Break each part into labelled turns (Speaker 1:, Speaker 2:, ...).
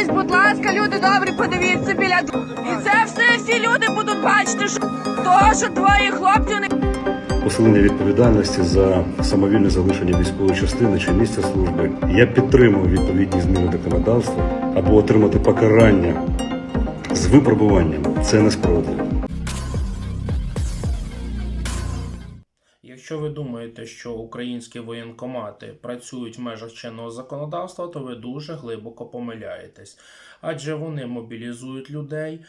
Speaker 1: Ось, будь ласка, люди добрі, подивіться біля І це все всі люди будуть бачити, що то, що твої хлопці не
Speaker 2: посилення відповідальності за самовільне залишення військової частини чи місця служби. Я підтримую відповідні зміни законодавства або отримати покарання з випробуванням. Це несправедливо.
Speaker 3: Якщо ви думаєте, що українські воєнкомати працюють в межах чинного законодавства, то ви дуже глибоко помиляєтесь, адже вони мобілізують людей,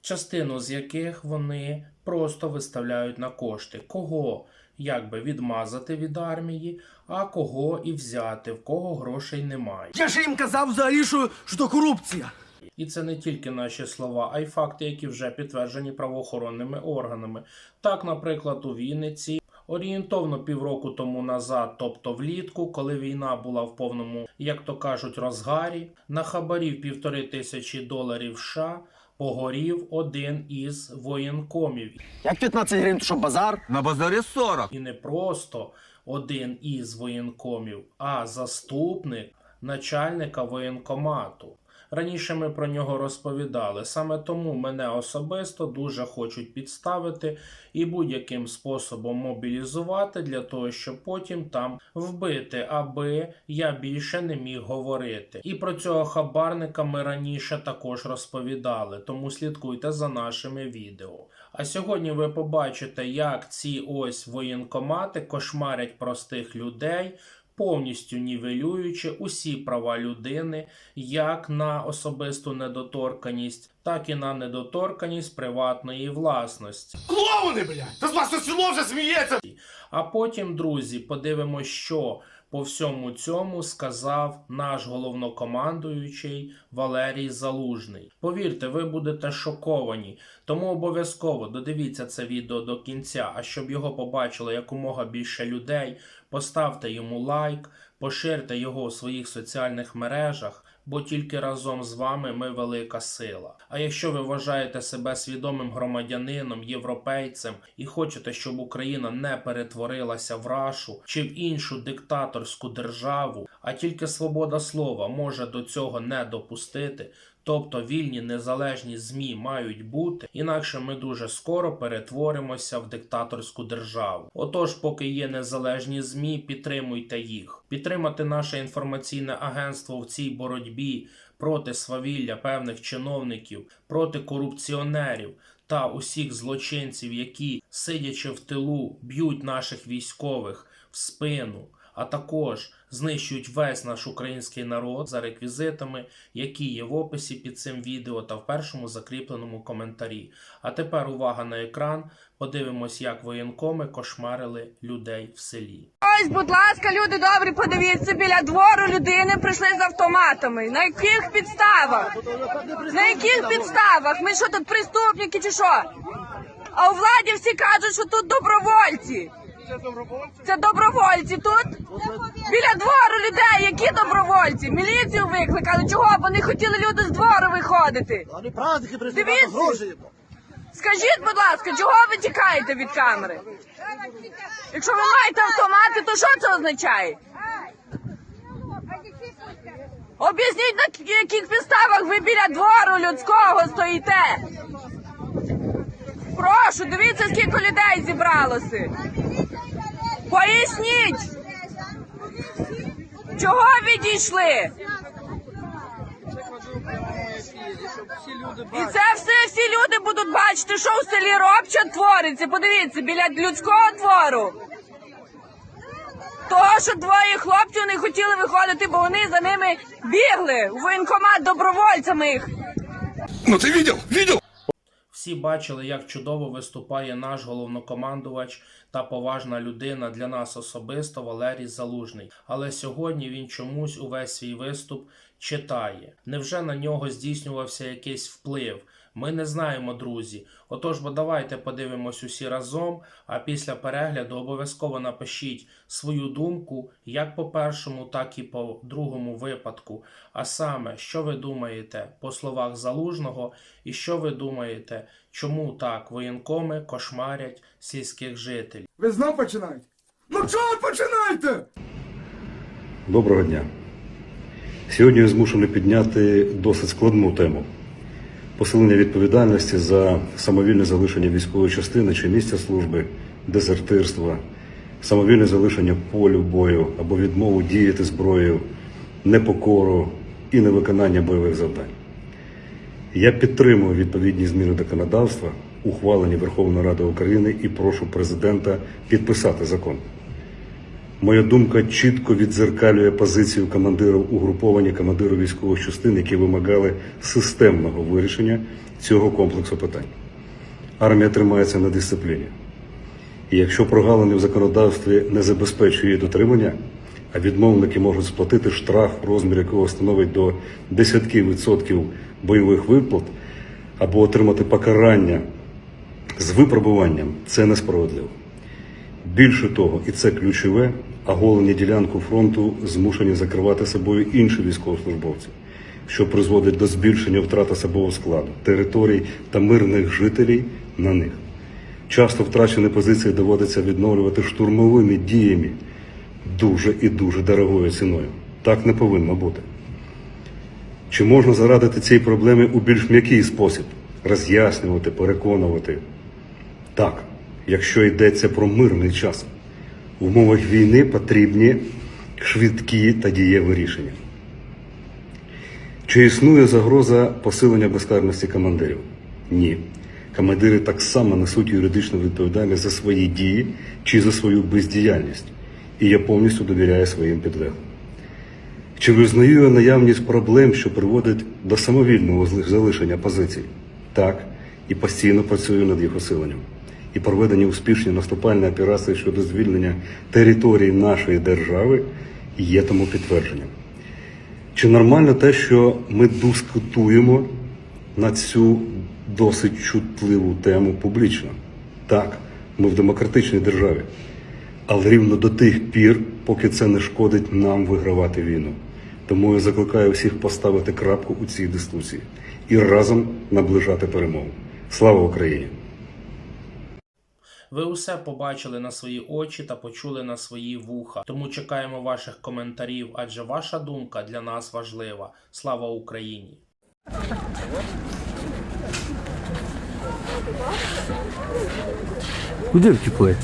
Speaker 3: частину з яких вони просто виставляють на кошти. Кого якби відмазати від армії, а кого і взяти, в кого грошей немає.
Speaker 4: Я ж їм казав взагалі, що, то корупція.
Speaker 3: І це не тільки наші слова, а й факти, які вже підтверджені правоохоронними органами. Так, наприклад, у Вінниці. Орієнтовно півроку тому назад, тобто влітку, коли війна була в повному, як то кажуть, розгарі, на хабарів півтори тисячі доларів США погорів один із воєнкомів.
Speaker 4: Як 15 гривень, то що базар?
Speaker 5: На базарі 40.
Speaker 3: І не просто один із воєнкомів, а заступник начальника воєнкомату. Раніше ми про нього розповідали. Саме тому мене особисто дуже хочуть підставити і будь-яким способом мобілізувати для того, щоб потім там вбити, аби я більше не міг говорити. І про цього хабарника ми раніше також розповідали, тому слідкуйте за нашими відео. А сьогодні ви побачите, як ці ось воєнкомати кошмарять простих людей. Повністю нівелюючи усі права людини як на особисту недоторканість, так і на недоторканість приватної власності.
Speaker 5: Клоуни, блядь! Та з вас село вже сміється!
Speaker 3: А потім, друзі, подивимося, що по всьому цьому сказав наш головнокомандуючий Валерій Залужний. Повірте, ви будете шоковані, тому обов'язково додивіться це відео до кінця. А щоб його побачило якомога більше людей, поставте йому лайк, поширте його у своїх соціальних мережах. Бо тільки разом з вами ми велика сила. А якщо ви вважаєте себе свідомим громадянином, європейцем і хочете, щоб Україна не перетворилася в рашу чи в іншу диктаторську державу, а тільки свобода слова може до цього не допустити. Тобто вільні незалежні ЗМІ мають бути, інакше ми дуже скоро перетворимося в диктаторську державу. Отож, поки є незалежні ЗМІ, підтримуйте їх. Підтримати наше інформаційне агентство в цій боротьбі проти свавілля певних чиновників, проти корупціонерів та усіх злочинців, які, сидячи в тилу, б'ють наших військових в спину а також знищують весь наш український народ за реквізитами, які є в описі під цим відео та в першому закріпленому коментарі. А тепер увага на екран. Подивимось, як воєнкоми кошмарили людей в селі.
Speaker 1: Ось, будь ласка, люди добрі, подивіться біля двору людини прийшли з автоматами. На яких підставах? На яких підставах? Ми що тут преступники чи що? А у владі всі кажуть, що тут добровольці. Це добровольці тут? Біля двору людей, які добровольці? Міліцію викликали. Чого? Бо не хотіли люди з двору виходити.
Speaker 4: Вони праздники
Speaker 1: Дивіться.
Speaker 4: грошей.
Speaker 1: Скажіть, будь ласка, чого ви тікаєте від камери? Якщо ви маєте автомати, то що це означає? Об'ясніть, на яких підставах ви біля двору людського стоїте. Прошу, дивіться, скільки людей зібралося. Поясніть, чого відійшли? І це все всі люди будуть бачити, що в селі Робча твориться. Подивіться, біля людського двору. Того, що двоє хлопців не хотіли виходити, бо вони за ними бігли у воєнкомат добровольцями їх.
Speaker 5: Ну ти видел? Видел?
Speaker 3: Всі бачили, як чудово виступає наш головнокомандувач та поважна людина для нас особисто Валерій Залужний. Але сьогодні він чомусь увесь свій виступ читає. Невже на нього здійснювався якийсь вплив? Ми не знаємо, друзі. Отож, бо давайте подивимось усі разом. А після перегляду обов'язково напишіть свою думку як по першому, так і по другому випадку. А саме, що ви думаєте по словах залужного, і що ви думаєте, чому так воєнкоми кошмарять сільських жителів?
Speaker 6: Ви знов починаєте? Ну чого ви починаєте?
Speaker 2: Доброго дня. Сьогодні я змушений підняти досить складну тему посилення відповідальності за самовільне залишення військової частини чи місця служби, дезертирства, самовільне залишення полю бою або відмову діяти зброєю, непокору і невиконання бойових завдань. Я підтримую відповідні зміни законодавства, ухвалені Верховною Радою України, і прошу президента підписати закон. Моя думка чітко віддзеркалює позицію командирів угруповання командирів військових частин, які вимагали системного вирішення цього комплексу питань. Армія тримається на дисципліні. І якщо прогалини в законодавстві не забезпечує дотримання, а відмовники можуть сплатити штраф, розмір якого становить до десятків відсотків бойових виплат, або отримати покарання з випробуванням, це несправедливо. Більше того, і це ключове, оголені ділянку фронту змушені закривати собою інші військовослужбовці, що призводить до збільшення втрат особового складу, територій та мирних жителів на них. Часто втрачені позиції доводиться відновлювати штурмовими діями дуже і дуже дорогою ціною. Так не повинно бути. Чи можна зарадити цій проблемі у більш м'який спосіб, роз'яснювати, переконувати? Так, якщо йдеться про мирний час. В умовах війни потрібні швидкі та дієві рішення. Чи існує загроза посилення безкарності командирів? Ні. Командири так само несуть юридичну відповідальність за свої дії чи за свою бездіяльність. І я повністю довіряю своїм підлеглим. Чи визнаю я наявність проблем, що приводять до самовільного залишення позицій? Так, і постійно працюю над їх усиленням. І проведені успішні наступальні операції щодо звільнення території нашої держави є тому підтвердженням. Чи нормально те, що ми дискутуємо на цю досить чутливу тему публічно? Так, ми в демократичній державі. Але рівно до тих пір, поки це не шкодить нам вигравати війну. Тому я закликаю всіх поставити крапку у цій дискусії і разом наближати перемогу. Слава Україні!
Speaker 3: Ви усе побачили на свої очі та почули на свої вуха. Тому чекаємо ваших коментарів, адже ваша думка для нас важлива. Слава Україні!
Speaker 4: Куди втекли?